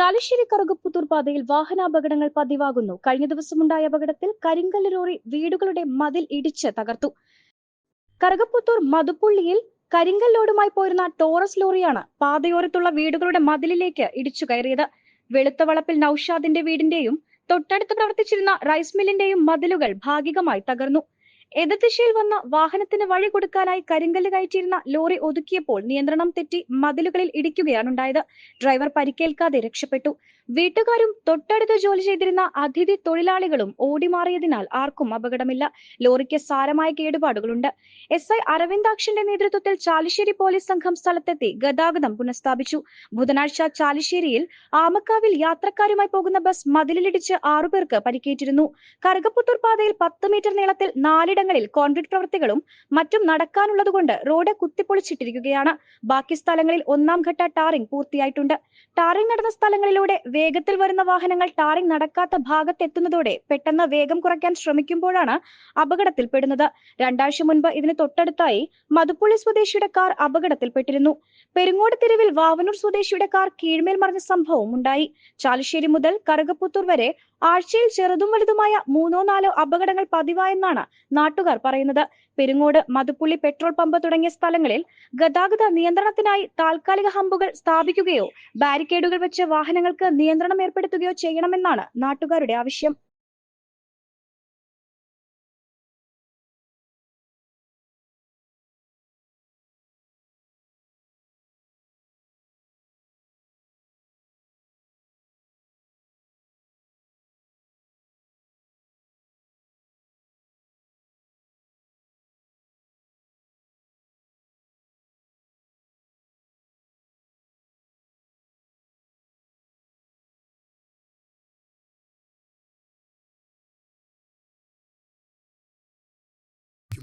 ചാലിശ്ശേരി കറുകപ്പുത്തൂർ പാതയിൽ വാഹനാപകടങ്ങൾ പതിവാകുന്നു. കഴിഞ്ഞ ദിവസമുണ്ടായ അപകടത്തിൽ കരിങ്കല്ല് ലോറി വീടുകളുടെ മതിൽ ഇടിച്ച് തകർത്തു. കറുകപ്പുത്തൂർ മതുപ്പുള്ളിയിൽ കരിങ്കല്ലോടുമായി പോയിരുന്ന ടോറസ് ലോറിയാണ് പാതയോരത്തുള്ള വീടുകളുടെ മതിലിലേക്ക് ഇടിച്ചു കയറിയത്. വെളുത്ത വളപ്പിൽ നൌഷാദിന്റെ വീടിന്റെയും തൊട്ടടുത്ത് പ്രവർത്തിച്ചിരുന്ന റൈസ് മില്ലിന്റെയും മതിലുകൾ ഭാഗികമായി തകർന്നു. എതിർദിശയിൽ വന്ന വാഹനത്തിന് വഴി കൊടുക്കാനായി കരിങ്കല്ല് കയറ്റിയിരുന്ന ലോറി ഒതുക്കിയപ്പോൾ നിയന്ത്രണം തെറ്റി മതിലുകളിൽ ഇടിക്കുകയാണുണ്ടായത് ഡ്രൈവർ പരിക്കേൽക്കാതെ രക്ഷപ്പെട്ടു. വീട്ടുകാരും തൊട്ടടുത്ത് ജോലി ചെയ്തിരുന്ന അതിഥി തൊഴിലാളികളും ഓടിമാറിയതിനാൽ ആർക്കും അപകടമില്ല. ലോറിക്ക് സാരമായ കേടുപാടുകളുണ്ട്. എസ് ഐ അരവിന്ദാക്ഷന്റെ നേതൃത്വത്തിൽ ചാലിശ്ശേരി പോലീസ് സംഘം സ്ഥലത്തെത്തി ഗതാഗതം പുനഃസ്ഥാപിച്ചു. ബുധനാഴ്ച ചാലിശ്ശേരിയിൽ ആമക്കാവിൽ യാത്രക്കാരുമായി പോകുന്ന ബസ് മതിലിലിടിച്ച് ആറുപേർക്ക് പരിക്കേറ്റിരുന്നു. കറുകപ്പുത്തൂർ പാതയിൽ പത്ത് മീറ്റർ നീളത്തിൽ നാലിടങ്ങളിൽ കോൺക്രീറ്റ് പ്രവൃത്തികളും മറ്റും നടക്കാനുള്ളതുകൊണ്ട് റോഡ് കുത്തിപ്പൊളിച്ചിട്ടിരിക്കുകയാണ്. ബാക്കി സ്ഥലങ്ങളിൽ ഒന്നാം ഘട്ട ടാറിംഗ് പൂർത്തിയായിട്ടുണ്ട്. ടാറിംഗ് നടന്ന സ്ഥലങ്ങളിലൂടെ വേഗത്തിൽ വരുന്ന വാഹനങ്ങൾ ടാറിംഗ് നടക്കാത്ത ഭാഗത്തെത്തുന്നതോടെ പെട്ടെന്ന് വേഗം കുറയ്ക്കാൻ ശ്രമിക്കുമ്പോഴാണ് അപകടത്തിൽപ്പെടുന്നത്. രണ്ടാഴ്ച മുൻപ് ഇതിന് തൊട്ടടുത്തായി മതുപ്പുള്ളി സ്വദേശിയുടെ കാർ അപകടത്തിൽപ്പെട്ടിരുന്നു. പെരുങ്ങോട് തെരുവിൽ വാവനൂർ സ്വദേശിയുടെ കാർ കീഴ്മേൽ മറിഞ്ഞ സംഭവം ഉണ്ടായി. ചാലുശ്ശേരി മുതൽ കറുകപ്പുത്തൂർ വരെ ആഴ്ചയിൽ ചെറുതും വലുതുമായ മൂന്നോ നാലോ അപകടങ്ങൾ പതിവായെന്നാണ് നാട്ടുകാർ പറയുന്നത്. പെരുങ്ങോട് മതുപ്പുള്ളി പെട്രോൾ പമ്പ് തുടങ്ങിയ സ്ഥലങ്ങളിൽ ഗതാഗത നിയന്ത്രണത്തിനായി താൽക്കാലിക ഹമ്പുകൾ സ്ഥാപിക്കുകയോ ബാരിക്കേഡുകൾ വെച്ച് വാഹനങ്ങൾക്ക് നിയന്ത്രണം ഏർപ്പെടുത്തുകയോ ചെയ്യണമെന്നാണ് നാട്ടുകാരുടെ ആവശ്യം.